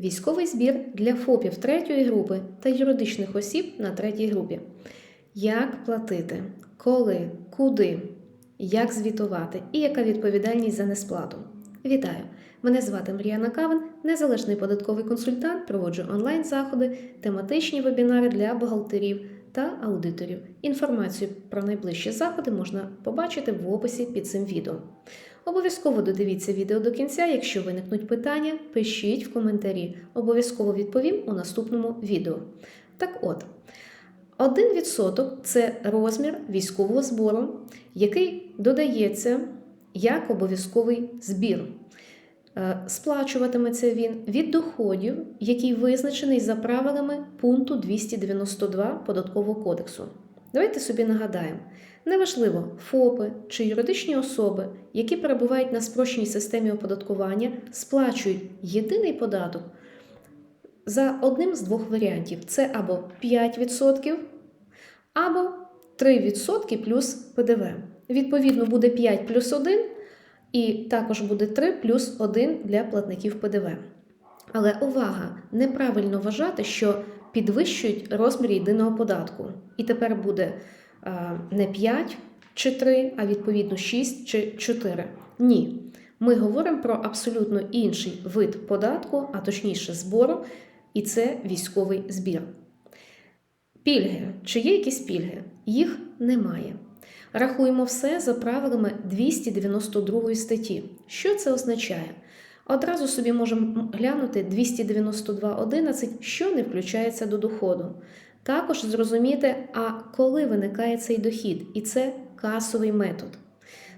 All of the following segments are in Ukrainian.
Військовий збір для ФОПів третьої групи та юридичних осіб на третій групі. Як платити, коли, куди, як звітувати і яка відповідальність за несплату. Вітаю! Мене звати Мріяна Кавен, незалежний податковий консультант, проводжу онлайн-заходи, тематичні вебінари для бухгалтерів та аудиторів. Інформацію про найближчі заходи можна побачити в описі під цим відео. Обов'язково додивіться відео до кінця. Якщо виникнуть питання, пишіть в коментарі. Обов'язково відповім у наступному відео. Так от, 1% – це розмір військового збору, який додається як обов'язковий збір. Е, Сплачуватиметься він від доходів, який визначений за правилами пункту 292 Податкового кодексу. Давайте собі нагадаємо: неважливо, ФОПи чи юридичні особи, які перебувають на спрощеній системі оподаткування, сплачують єдиний податок за одним з двох варіантів: це або 5%, або 3% плюс ПДВ. Відповідно, буде 5 плюс 1, і також буде 3 плюс 1 для платників ПДВ. Але увага! Неправильно вважати, що підвищують розмір єдиного податку. І тепер буде не 5 чи 3, а відповідно 6 чи 4. Ні. Ми говоримо про абсолютно інший вид податку, а точніше збору, і це військовий збір. Пільги. Чи є якісь пільги? Їх немає. Рахуємо все за правилами 292 статті. Що це означає? Одразу собі можемо глянути 292.11, що не включається до доходу. Також зрозуміти, а коли виникає цей дохід, і це касовий метод.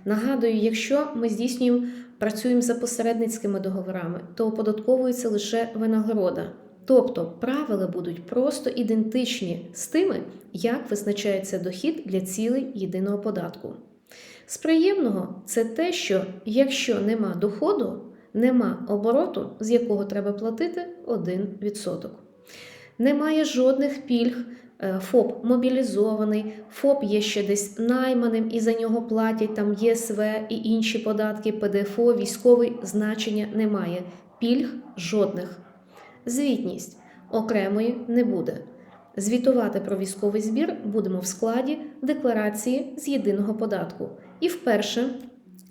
Нагадую, якщо ми здійснюємо, працюємо за посередницькими договорами, то оподатковується лише винагорода. Тобто правила будуть просто ідентичні з тими, як визначається дохід для цілей єдиного податку. З приємного це те, що якщо нема доходу, нема обороту, з якого треба платити 1%. Немає жодних пільг. ФОП мобілізований, ФОП є ще десь найманим і за нього платять там ЄСВ і інші податки, ПДФО, військовий значення немає. Пільг жодних. Звітність окремої не буде. Звітувати про військовий збір будемо в складі декларації з єдиного податку. І вперше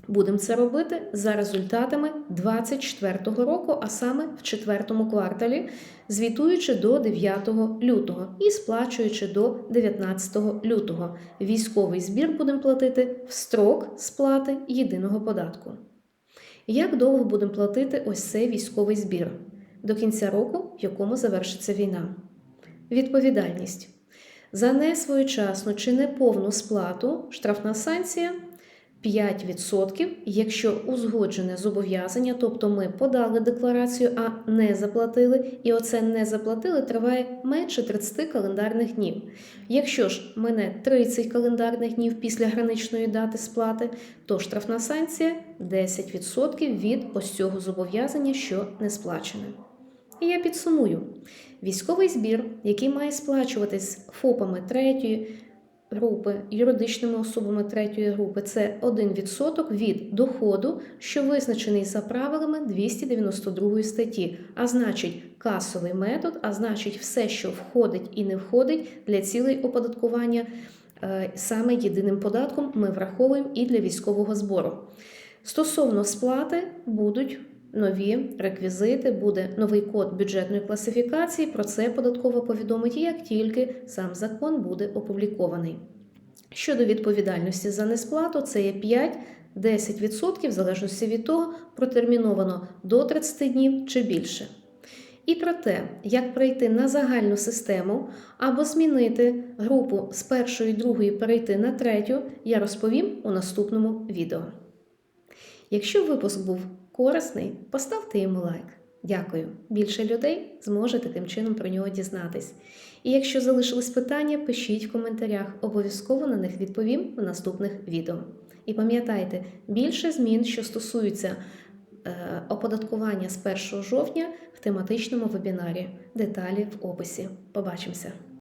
будемо це робити за результатами 2024 року, а саме в четвертому кварталі, звітуючи до 9 лютого і сплачуючи до 19 лютого. Військовий збір будемо платити в строк сплати єдиного податку. Як довго будемо платити ось цей військовий збір? До кінця року, в якому завершиться війна. Відповідальність за несвоєчасну чи неповну сплату штрафна санкція 5%, якщо узгоджене зобов'язання, тобто ми подали декларацію, а не заплатили, і оце не заплатили триває менше 30 календарних днів. Якщо ж мене 30 календарних днів після граничної дати сплати, то штрафна санкція 10% від ось цього зобов'язання, що не сплачене. І я підсумую: військовий збір, який має сплачуватись ФОПами третьої групи, юридичними особами третьої групи, це 1% від доходу, що визначений за правилами 292 статті, а значить, касовий метод, а значить, все, що входить і не входить для цілей оподаткування саме єдиним податком, ми враховуємо і для військового збору. Стосовно сплати будуть нові реквізити, буде новий код бюджетної класифікації. Про це податково повідомить, як тільки сам закон буде опублікований. Щодо відповідальності за несплату, це є 5-10%, в залежності від того, протерміновано до 30 днів чи більше. І про те, як прийти на загальну систему або змінити групу з першої другої перейти на третю, я розповім у наступному відео. Якщо випуск був корисний, поставте йому лайк. Дякую. Більше людей зможе таким чином про нього дізнатись. І якщо залишились питання, пишіть в коментарях. Обов'язково на них відповім в наступних відео. І пам'ятайте, більше змін, що стосуються е, оподаткування з 1 жовтня в тематичному вебінарі. Деталі в описі. Побачимося!